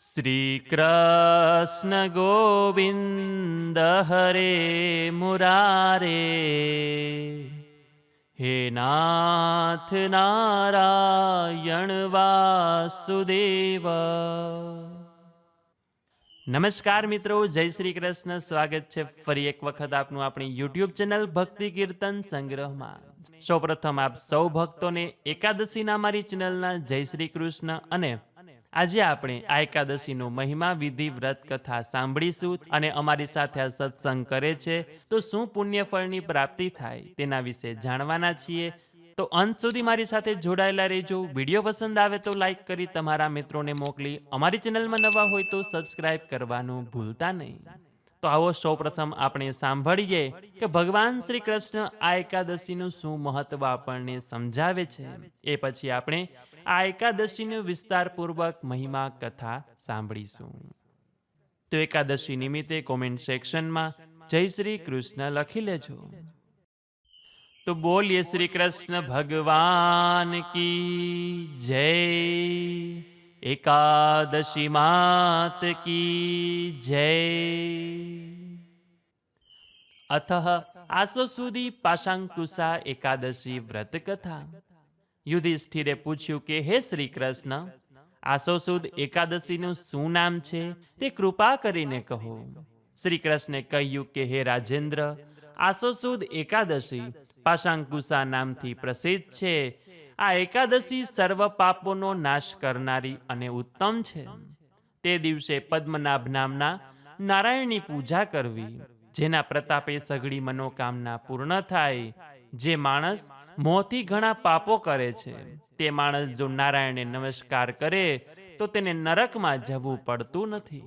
શ્રીકૃષ્ણ ગોવિંદ હરે મુરારે. હે નાથ નારાયણ વાસુદેવ. નમસ્કાર મિત્રો, જય શ્રી કૃષ્ણ સ્વાગત છે ફરી એક વખત આપનું આપણી યુટ્યુબ ચેનલ ભક્તિ કીર્તન સંગ્રહમાં. સૌપ્રથમ આપ સૌ ભક્તોને એકાદશીના મારી ચેનલના જય શ્રી કૃષ્ણ અને આજે આપણે આ એકાદશીનો મહિમા, વિધિ, વ્રત કથા સાંભળીશું અને અમારી સાથે આ સત્સંગ કરે છે. તો શું પુણ્યફળની પ્રાપ્તિ થાય તેના વિશે જાણવાના છીએ? તો અંત સુધી મારી સાથે જોડાયેલા રહેજો. વીડિયો પસંદ આવે તો લાઈક કરી તમારા મિત્રોને મોકલી. અમારી ચેનલમાં નવા હોય તો સબસ્ક્રાઈબ કરવાનું ભૂલતા નહીં. તો આવો સૌપ્રથમ આપણે સાંભળીએ કે ભગવાન શ્રી કૃષ્ણ આ એકાદશીનું શું મહત્વ આપણને સમજાવે છે. એ પછી આપણે આ એકાદશીનું વિસ્તારપૂર્વક મહિમા કથા સાંભળીશું. તો એકાદશી નિમિત્તે કોમેન્ટ સેક્શનમાં જય શ્રી કૃષ્ણ લખી લેજો. તો બોલીએ શ્રી કૃષ્ણ, ભગવાન કી જય? એકાદશી માત કી જય? અથ આસો સુધી પાશાંકુશા એકાદશી વ્રત કથા. યુધિષ્ઠિરે પૂછ્યું કે, હે શ્રી કૃષ્ણ આસો સુદ એકાદશીનું શું નામ છે? તે કૃપા કરીને કહો. શ્રી કૃષ્ણે કહ્યું કે, હે રાજેન્દ્ર આસો સુદ એકાદશી પાશાંકુશા નામથી પ્રસિદ્ધ છે. આ એકાદશી સર્વ પાપોનો નાશ કરનારી અને ઉત્તમ છે. તે દિવસે પદ્મનાભ નામના નારાયણની પૂજા કરવી, જેના પ્રતાપે સઘળી મનોકામના પૂર્ણ થાય. જે માણસ મોંથી ઘણા પાપો કરે છે. તે માણસ જો નારાયણને નમસ્કાર કરે, તો તેને નરકમાં જવું પડતું નથી.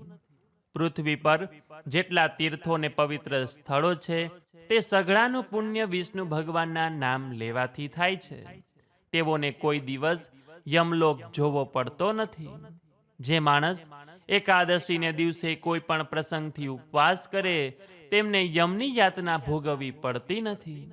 પૃથ્વી પર જેટલા તીર્થો ને પવિત્ર સ્થળો છે, તે સઘળાનું પુણ્ય વિષ્ણુ ભગવાનના નામ લેવાથી થાય છે. તેઓને કોઈ દિવસ યમલોક જોવો પડતો નથી. જે માણસ એકાદશીને દિવસે કોઈ પણ પ્રસંગથી ઉપવાસ કરે, તેમને યમની યાતના ભોગવવી પડતી નથી.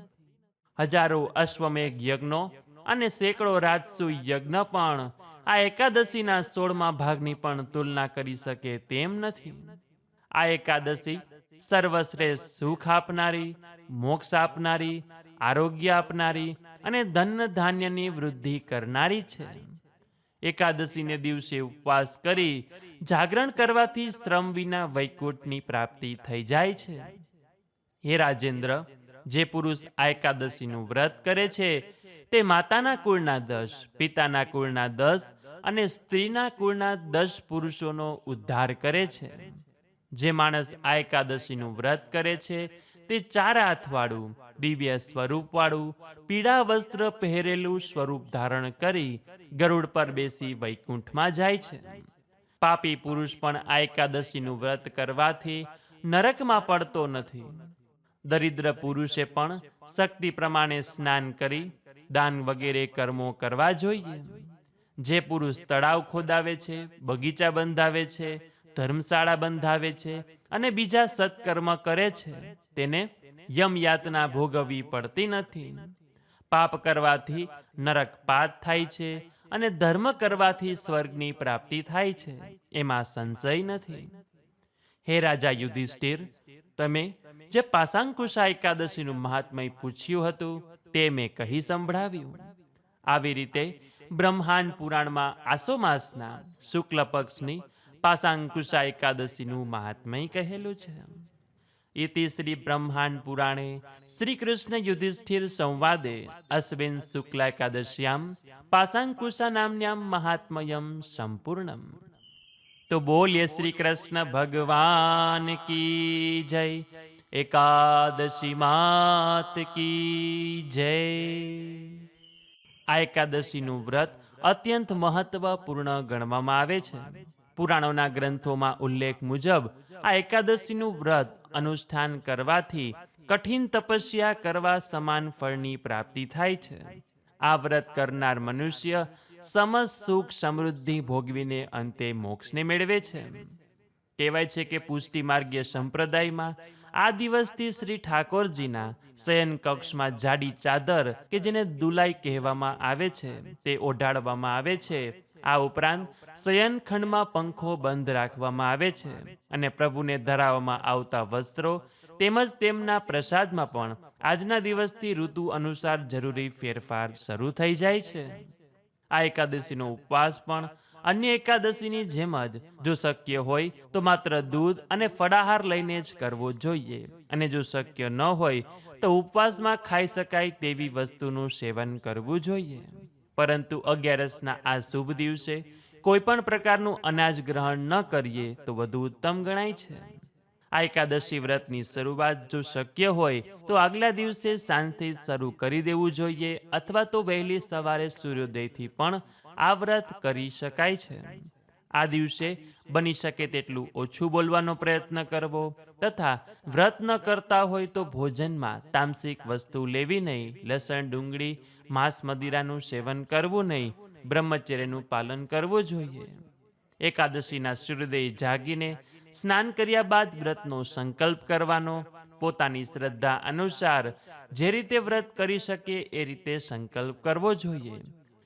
હજારો અશ્વમેઘ યજ્ઞો અને સેંકડો રાજસુ યજ્ઞ પણ આ એકાદશીના સોળમા ભાગની પણ તુલના કરી શકે તેમ નથી. આ એકાદશી સર્વશ્રેષ્ઠ સુખ આપનારી, મોક્ષ આપનારી, આરોગ્ય આપનારી અને ધન ધાન્યની વૃદ્ધિ કરનારી છે. એકાદશીને દિવસે ઉપવાસ કરી જાગરણ કરવાથી શ્રમ વિના વૈકુંઠની પ્રાપ્તિ થઈ જાય છે. હે રાજેન્દ્ર જે પુરુષ આ એકાદશીનું વ્રત કરે છે, તે માતાના કુળના દસ, પિતાના કુળના દસ અને સ્ત્રીના કુળના દસ પુરુષોનો ઉદ્ધાર કરે છે. જે માણસ આ એકાદશીનું વ્રત કરે છે, તે ચાર હાથવાળું, દિવ્ય સ્વરૂપવાળું, પીળા વસ્ત્ર પહેરેલું સ્વરૂપ ધારણ કરી ગરુડ પર બેસી વૈકુંઠમાં જાય છે. પાપી પુરુષ પણ આ એકાદશીનું વ્રત કરવાથી નરકમાં પડતો નથી. દરિદ્ર પુરુષે પણ શક્તિ પ્રમાણે સ્નાન કરી, દાન વગેરે કર્મો કરવા જોઈએ. જે પુરુષ તળાવ ખોદાવે છે, બગીચા બંધાવે છે, ધર્મશાળા બંધાવે છે અને બીજા સત્કર્મ કરે છે, તેને યમયાતના ભોગવવી પડતી નથી. પાપ કરવાથી નરક પાત થાય છે અને ધર્મ કરવાથી સ્વર્ગની પ્રાપ્તિ થાય છે, એમાં સંશય નથી. હે રાજા યુધિષ્ઠિર તમે જે પાસાંકુશા એકાદશીનું મહાત્મય પૂછ્યું હતું, તે મેં કહી સંભળાવ્યું. આવી રીતે બ્રહ્માંડ પુરાણમાં આસો માસના શુક્લ પક્ષની પાસાંકુશા એકાદશીનું મહાત્મય કહેલું છે. ઇતિ શ્રી બ્રહ્માંડ પુરાણે શ્રી કૃષ્ણ યુધિષ્ઠિર સંવાદે અશ્વિન શુક્લ એકાદશ્યામ પાસાંકુશા નામ્યામ મહાત્મયમ સંપૂર્ણમ. તો બોલીએ શ્રી કૃષ્ણ ભગવાન કી જય. એકાદશી માત કી જય. આ એકાદશીનું વ્રત અત્યંત મહત્વપૂર્ણ ગણવામાં આવે છે. પુરાણોના ગ્રંથોમાં ઉલ્લેખ મુજબ, આ એકાદશીનું વ્રત અનુષ્ઠાન કરવાથી કઠિન તપસ્યા કરવા સમાન ફળની પ્રાપ્તિ થાય છે. આ વ્રત કરનાર મનુષ્ય સમસ્ત સુખ, સમૃદ્ધિ ભોગવીને અંતે મોક્ષને મેળવે છે. કહેવાય છે કે પુષ્ટિ માર્ગીય સંપ્રદાયમાં આ દિવસથી શ્રી ઠાકોરજીના શયન કક્ષમાં જાડી ચાદર કે જેને દુલાઈ કહેવામાં આવે છે, તે ઓઢાડવામાં આવે છે. આ ઉપરાંત શયનખંડમાં પંખો બંધ રાખવામાં આવે છે અને પ્રભુને ધરાવવામાં આવતા વસ્ત્રો તેમજ તેમના પ્રસાદમાં પણ આજના દિવસથી ઋતુ અનુસાર જરૂરી ફેરફાર શરૂ થઈ જાય છે. આ એકાદશીનો ઉપવાસ પણ અન્ય એકાદશીની જેમ જ. જો શક્ય હોય તો માત્ર દૂધ અને ફળાહાર લઈને જ કરવો જોઈએ. અને જો શક્ય ન હોય તો ઉપવાસમાં ખાઈ શકાય તેવી વસ્તુનું સેવન કરવું જોઈએ. પરંતુ અગિયારસના આ શુભ દિવસે કોઈ પણ પ્રકારનું અનાજ ગ્રહણ ન કરીએ તો વધુ ઉત્તમ ગણાય છે. આ એકાદશી વ્રતની શરૂઆત જો શક્ય હોય, તો આગલા દિવસે સાંજથી શરૂ કરી દેવું જોઈએ અથવા તો વહેલી સવારે સૂર્યોદયથી પણ આ વ્રત કરી શકાય છે. આ દિવસે બની શકે તેટલું ઓછું બોલવાનો પ્રયત્ન કરવો તથા વ્રત ન કરતા હોય તો ભોજનમાં તામસિક વસ્તુ લેવી નહીં, લસણ, ડુંગળી, માંસ મદિરાનું સેવન કરવું નહીં, બ્રહ્મચર્યનું પાલન કરવું જોઈએ. એકાદશીના સૂર્યોદય જાગીને સ્નાન કર્યા બાદ વ્રતનો સંકલ્પ કરવાનો, પોતાની શ્રદ્ધા અનુસાર જે રીતે વ્રત કરી શકે એ રીતે સંકલ્પ કરવો જોઈએ.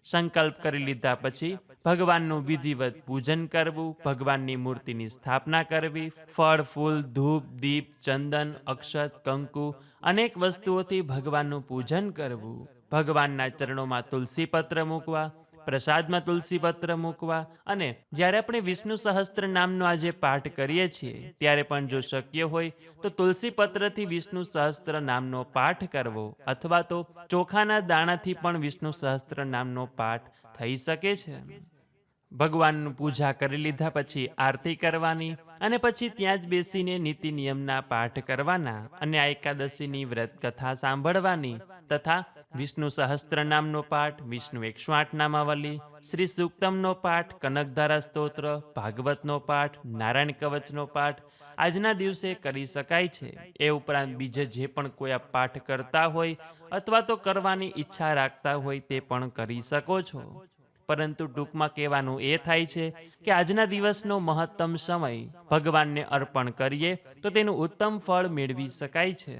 સંકલ્પ કરી લીધા પછી ભગવાનનું વિધિવત પૂજન કરવું, ભગવાનની મૂર્તિની સ્થાપના કરવી, ફળ, ફૂલ, ધૂપ, દીપ, ચંદન, અક્ષત, કંકુ, અનેક વસ્તુઓથી ભગવાનનું પૂજન કરવું, ભગવાનના ચરણોમાં તુલસી પત્ર મૂકવા પ્રસાદમાં તુલસી પત્ર મૂકવા અને જ્યારે આપણે વિષ્ણુ સહસ્ત્ર નામનો આજે પાઠ કરીએ છીએ, ત્યારે પણ જો શક્ય હોય, તો તુલસી પત્રથી વિષ્ણુ સહસ્ત્ર નામનો પાઠ કરવો અથવા તો ચોખાના દાણાથી પણ વિષ્ણુ સહસ્ત્ર નામનો પાઠ થઈ શકે છે. ભગવાનનું પૂજા કરી લીધા પછી આરતી કરવાની અને પછી ત્યાં જ બેસીને નીતિ નિયમના પાઠ કરવાના અને આ એકાદશીની વ્રત કથા સાંભળવાની તથા વિષ્ણુ સહસ્ત્ર નામનો પાઠ, વિષ્ણુ એકસો આઠ નામાવલી, શ્રી સુક્તમનો પાઠ, કનકધારા સ્તોત્ર, ભાગવતનો પાઠ, નારાયણ કવચનો પાઠ, આજના દિવસે કરી શકાય છે. એ ઉપરાંત બીજે જે પણ કોઈ આ પાઠ કરતા હોય અથવા તો કરવાની ઈચ્છા રાખતા હોય તે પણ કરી શકો છો. પરંતુ ટૂંકમાં કહેવાનું એ થાય છે કે આજના દિવસનો મહત્તમ સમય ભગવાનને અર્પણ કરીએ તો તેનું ઉત્તમ ફળ મેળવી શકાય છે.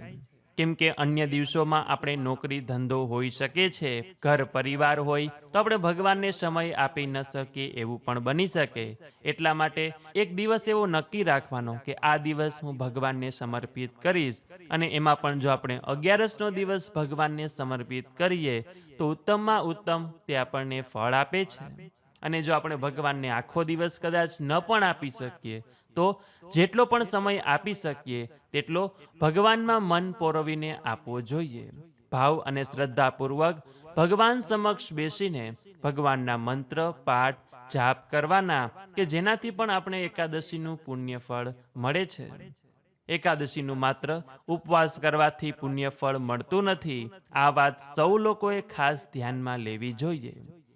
કેમ કે અન્ય દિવસોમાં આપણે નોકરી ધંધો હોઈ શકે છે, ઘર પરિવાર હોય, તો આપણે ભગવાનને સમય આપી ન શકીએ એવું પણ બની શકે. એટલા માટે એક દિવસ એવો નક્કી રાખવાનો કે આ દિવસ હું ભગવાનને સમર્પિત કરીશ અને એમાં પણ જો આપણે અગિયારસનો દિવસ ભગવાનને સમર્પિત કરીએ, તો ઉત્તમમાં ઉત્તમ તે આપણને ફળ આપે છે. અને જો આપણે ભગવાનને આખો દિવસ કદાચ ન પણ આપી શકીએ તો જેટલો પણ સમય આપી શકીએ, તેટલો ભગવાનમાં મન પોરવીને આપવો જોઈએ. ભાવ અને શ્રદ્ધાપૂર્વક ભગવાન સમક્ષ બેસીને ભગવાનના મંત્ર, પાઠ, જાપ કરવાના કે જેનાથી પણ આપણે એકાદશીનું પુણ્ય ફળ મળે છે. એકાદશીનું માત્ર ઉપવાસ કરવાથી પુણ્ય ફળ મળતું નથી. આ વાત સૌ લોકોએ ખાસ ધ્યાનમાં લેવી જોઈએ.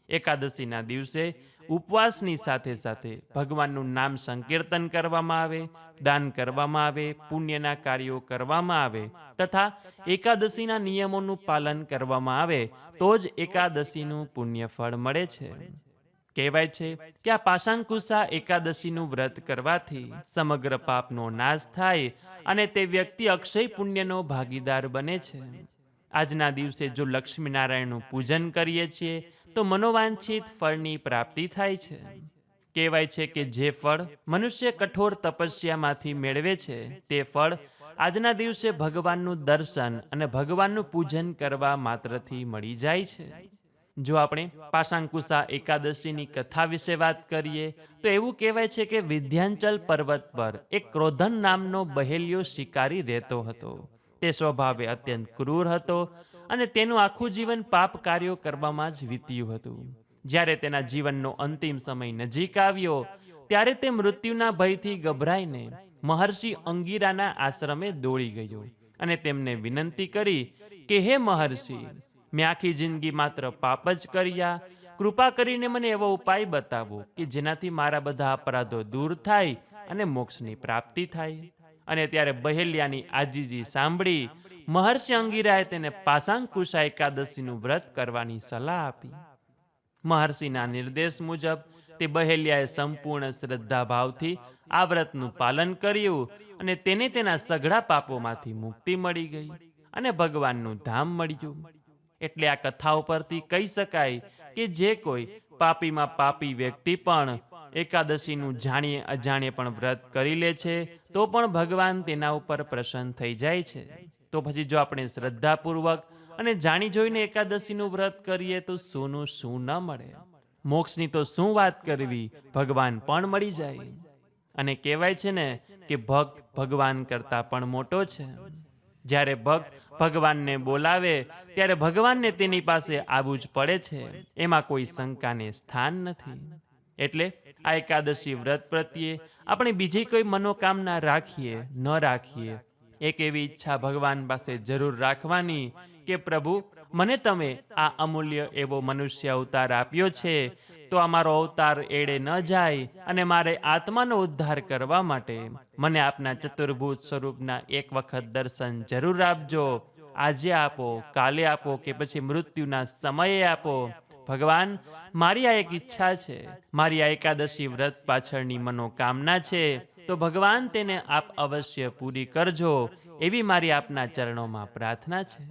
એકાદશીના દિવસે ઉપવાસની સાથે સાથે ભગવાનનું નામ સંકીર્તન કરવામાં આવે, દાન કરવામાં આવે, પુણ્યના કાર્યો કરવામાં આવે તથા એકાદશીના નિયમોનું પાલન કરવામાં આવે તો જ એકાદશીનું પુણ્ય ફળ મળે છે. કહેવાય છે કે આ પાશાંકુશા એકાદશીનું વ્રત કરવાથી સમગ્ર પાપનો નાશ થાય અને તે વ્યક્તિ અક્ષય પુણ્યનો ભાગીદાર બને છે. આજના દિવસે જો લક્ષ્મીનારાયણનું પૂજન કરીએ છીએ તો મનોવાંછિત ફળની પ્રાપ્તિ થાય છે. કહેવાય છે કે જે ફળ મનુષ્ય કઠોર તપસ્યામાંથી મેળવે છે, તે ફળ આજના દિવસે ભગવાનનું દર્શન અને ભગવાનનું પૂજન કરવા માત્રથી મળી જાય છે. જો આપણે પાશાંકુશા એકાદશીની કથા વિશે વાત કરીએ, તો એવું કહેવાય છે કે વિધ્યાંચલ પર્વત પર એક ક્રોધન નામનો બહેલિયો શિકારી રહેતો હતો. તે સ્વભાવે અત્યંત ક્રૂર હતો અને તેનું આખું જીવન પાપ કાર્યો કરવામાં જ વીત્યું હતું. જ્યારે તેના જીવનનો અંતિમ સમય નજીક આવ્યો, ત્યારે તે મૃત્યુના ભયથી ગભરાઈને મહર્ષિ અંગીરાના આશ્રમે દોડી ગયો અને તેમને વિનંતી કરી કે, હે મહર્ષિ, મેં આખી જિંદગી માત્ર પાપ જ કર્યા. કૃપા કરીને મને એવો ઉપાય બતાવો કે જેનાથી મારા બધા અપરાધો દૂર થાય અને મોક્ષની પ્રાપ્તિ થાય. અને ત્યારે બહેલિયાની આજીજી સાંભળી મહર્ષિ અંગીરાએ તેને પાસાંકુશા એકાદશીનું વ્રત કરવાની સલાહ આપી. મહર્ષિના નિર્દેશ મુજબ તે બહેલિયાએ સંપૂર્ણ શ્રદ્ધાભાવથી આ વ્રતનું પાલન કર્યું અને તેને તેના સઘળા પાપોમાંથી મુક્તિ મળી ગઈ અને ભગવાનનું ધામ મળ્યું. એટલે આ કથાઓ પરથી કહી શકાય કે જે કોઈ પાપીમાં પાપી વ્યક્તિ પણ એકાદશીનું જાણીએ અજાણીએ પણ વ્રત કરી લે છે, તો પણ ભગવાન તેના ઉપર પ્રસન્ન થઈ જાય છે. તો પછી જો આપણે શ્રદ્ધાપૂર્વક અને જાણી જોઈને એકાદશીનું વ્રત કરીએ તો સોનું શું ન મળે? મોક્ષની તો શું વાત કરવી? ભગવાન પણ મળી જાય. અને કહેવાય છે ને કે ભક્ત ભગવાન કરતાં પણ મોટો છે. જ્યારે ભક્ત ભગવાનને બોલાવે, ત્યારે ભગવાનને તેની પાસે આવવું જ પડે છે. એમાં કોઈ શંકાને સ્થાન નથી. એટલે આ એકાદશી વ્રત પ્રત્યે આપણે બીજી કોઈ મનોકામના રાખીએ, ન રાખીએ એક એવી ઈચ્છા ભગવાન પાસે જરૂર રાખવાની કે, પ્રભુ, મને તમે આ અમૂલ્ય એવો મનુષ્ય અવતાર આપ્યો છે, તો અમારો અવતાર એડે ન જાય અને મારે આત્માનો ઉદ્ધાર કરવા માટે મને આપના ચતુર્ભુત સ્વરૂપના એક વખત દર્શન જરૂર આપજો. આજે આપો, કાલે આપો કે પછી મૃત્યુના સમયે આપો. ભગવાન, મારી આ એક ઈચ્છા છે. મારી આ એકાદશી વ્રત પાછળની મનોકામના છે. તો ભગવાન તેને આપ અવશ્ય પૂરી કરજો એવી મારી આપના ચરણોમાં પ્રાર્થના છે.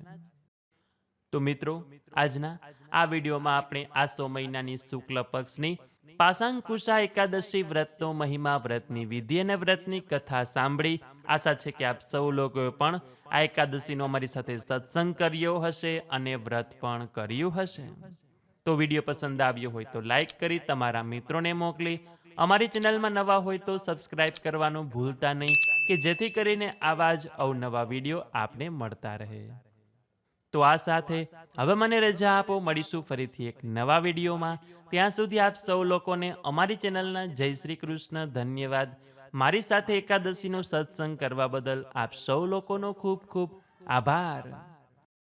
તો મિત્રો, આજના આ વિડીયોમાં આપણે આસો મહિનાની શુક્લ પક્ષની પાસાંકુશા એકાદશી વ્રતનો મહિમા વ્રતની વિધિ અને વ્રતની કથા સાંભળી. આશા છે કે આપ સૌ લોકોએ પણ આ એકાદશીનો અમારી સાથે સત્સંગ કર્યો હશે અને વ્રત પણ કર્યું હશે. તો વીડિયો પસંદ આવ્યો હોય તો લાઈક કરી, તમારા મિત્રોને મોકલી અમારી ચેનલમાં નવા હોય તો સબસ્ક્રાઇબ કરવાનું ભૂલતા નહીં, કે જેથી કરીને આવા જ અવનવા વીડિયો આપને મળતા રહે. તો આ સાથે હવે મને રજા આપો, મળીશું ફરીથી એક નવા વિડીયોમાં. ત્યાં સુધી આપ સૌ લોકોને અમારી ચેનલના જય શ્રી કૃષ્ણ ધન્યવાદ. મારી સાથે એકાદશીનો સત્સંગ કરવા બદલ આપ સૌ લોકોનો ખૂબ ખૂબ આભાર.